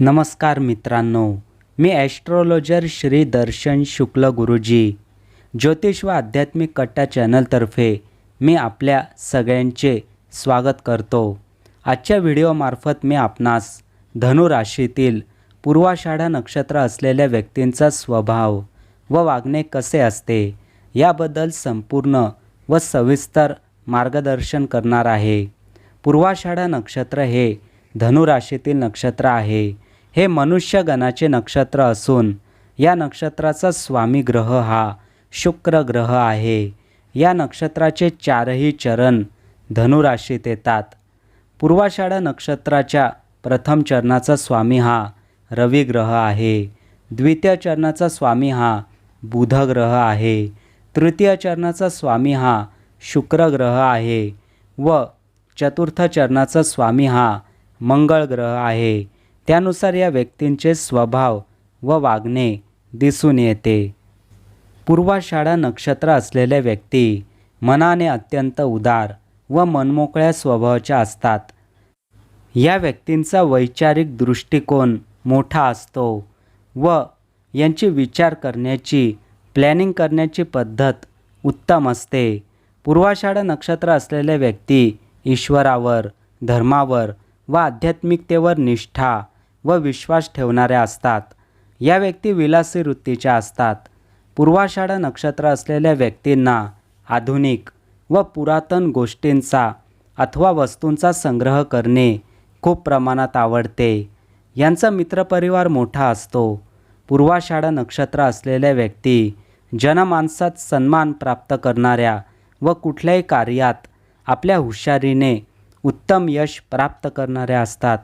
नमस्कार मित्रांनो मी ॲस्ट्रॉलॉजर श्री दर्शन शुक्ल गुरुजी. ज्योतिष व आध्यात्मिक कट्टा चॅनलतर्फे मी आपल्या सगळ्यांचे स्वागत करतो. आजच्या व्हिडिओमार्फत मी आपणास धनुराशीतील पूर्वाषाढा नक्षत्र असलेल्या व्यक्तींचा स्वभाव व वागणे कसे असते याबद्दल संपूर्ण व सविस्तर मार्गदर्शन करणार आहे. पूर्वाषाढा नक्षत्र हे धनुराशीतील नक्षत्र आहे. हे मनुष्यगणाचे नक्षत्र असून या नक्षत्राचा स्वामी ग्रह हा शुक्र ग्रह आहे. या नक्षत्राचे चारही चरण धनुराशीत येतात. पूर्वाषाढा नक्षत्राच्या प्रथम चरणाचा स्वामी हा रवी ग्रह आहे. द्वितीय चरणाचा स्वामी हा बुध ग्रह आहे. तृतीय चरणाचा स्वामी हा शुक्र ग्रह आहे व चतुर्थ चरणाचा स्वामी हा मंगळ ग्रह आहे. त्यानुसार या व्यक्तींचे स्वभाव व वागणे दिसून येते. पूर्वाषाढा नक्षत्र असलेल्या व्यक्ती मनाने अत्यंत उदार व मनमोकळ्या स्वभावाच्या असतात. या व्यक्तींचा वैचारिक दृष्टिकोन मोठा असतो व यांची विचार करण्याची प्लॅनिंग करण्याची पद्धत उत्तम असते. पूर्वाषाढा नक्षत्र असलेल्या व्यक्ती ईश्वरावर धर्मावर व आध्यात्मिकतेवर निष्ठा व विश्वास ठेवणाऱ्या असतात. या व्यक्ती विलासी वृत्तीच्या असतात. पूर्वाषाढा नक्षत्र असलेल्या व्यक्तींना आधुनिक व पुरातन गोष्टींचा अथवा वस्तूंचा संग्रह करणे खूप प्रमाणात आवडते. यांचा मित्रपरिवार मोठा असतो. पूर्वाषाढा नक्षत्र असलेल्या व्यक्ती जनमानसात सन्मान प्राप्त करणाऱ्या व कुठल्याही कार्यात आपल्या हुशारीने उत्तम यश प्राप्त करणाऱ्या असतात.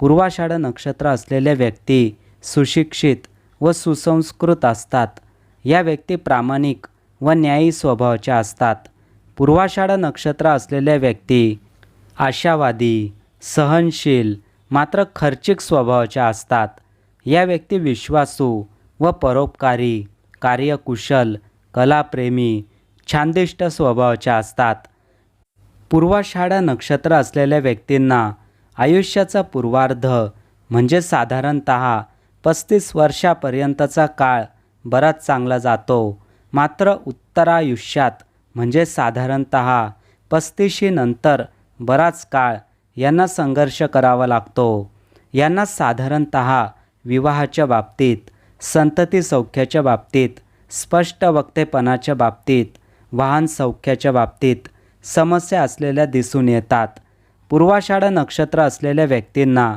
पूर्वाषाढ नक्षत्र असलेल्या व्यक्ती सुशिक्षित व सुसंस्कृत असतात. या व्यक्ती प्रामाणिक व न्यायी स्वभावाच्या असतात. पूर्वाषाढ नक्षत्र असलेल्या व्यक्ती आशावादी सहनशील मात्र खर्चिक स्वभावाच्या असतात. या व्यक्ती विश्वासू व परोपकारी कार्यकुशल कलाप्रेमी छानदिष्ट स्वभावाच्या असतात. पूर्वाषाढा नक्षत्र असलेल्या व्यक्तींना आयुष्याचा पूर्वार्ध म्हणजे साधारणत पस्तीस वर्षापर्यंतचा काळ बराच चांगला जातो. मात्र उत्तरायुष्यात म्हणजे साधारणत पस्तीशीनंतर बराच काळ यांना संघर्ष करावा लागतो. यांना साधारणत विवाहाच्या बाबतीत संतती सौख्याच्या बाबतीत स्पष्ट वक्तेपणाच्या बाबतीत वाहन सौख्याच्या बाबतीत समस्या असलेल्या दिसून येतात. पूर्वाषाढा नक्षत्र असलेल्या व्यक्तींना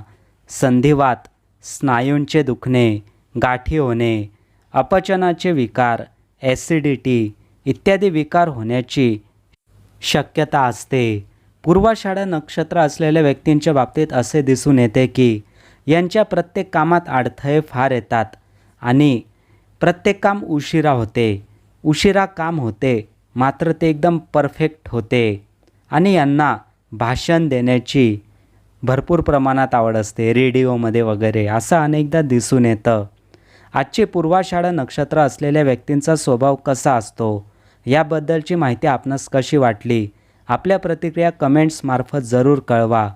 संधिवात स्नायूंचे दुखणे गाठी होणे अपचनाचे विकार ॲसिडिटी इत्यादी विकार होण्याची शक्यता असते. पूर्वाषाढा नक्षत्र असलेल्या व्यक्तींच्या बाबतीत असे दिसून येते की यांच्या प्रत्येक कामात अडथळे फार येतात आणि प्रत्येक काम उशिरा होते. उशिरा काम होते मात्र ते एकदम परफेक्ट होते आणि यांना भाषण देण्याची भरपूर प्रमाणात आवड असते रेडिओमध्ये वगैरे असं अनेकदा दिसून येतं. आजची पूर्वाषाढा नक्षत्र असलेल्या व्यक्तींचा स्वभाव कसा असतो याबद्दलची माहिती आपणास कशी वाटली आपल्या प्रतिक्रिया कमेंट्समार्फत जरूर कळवा.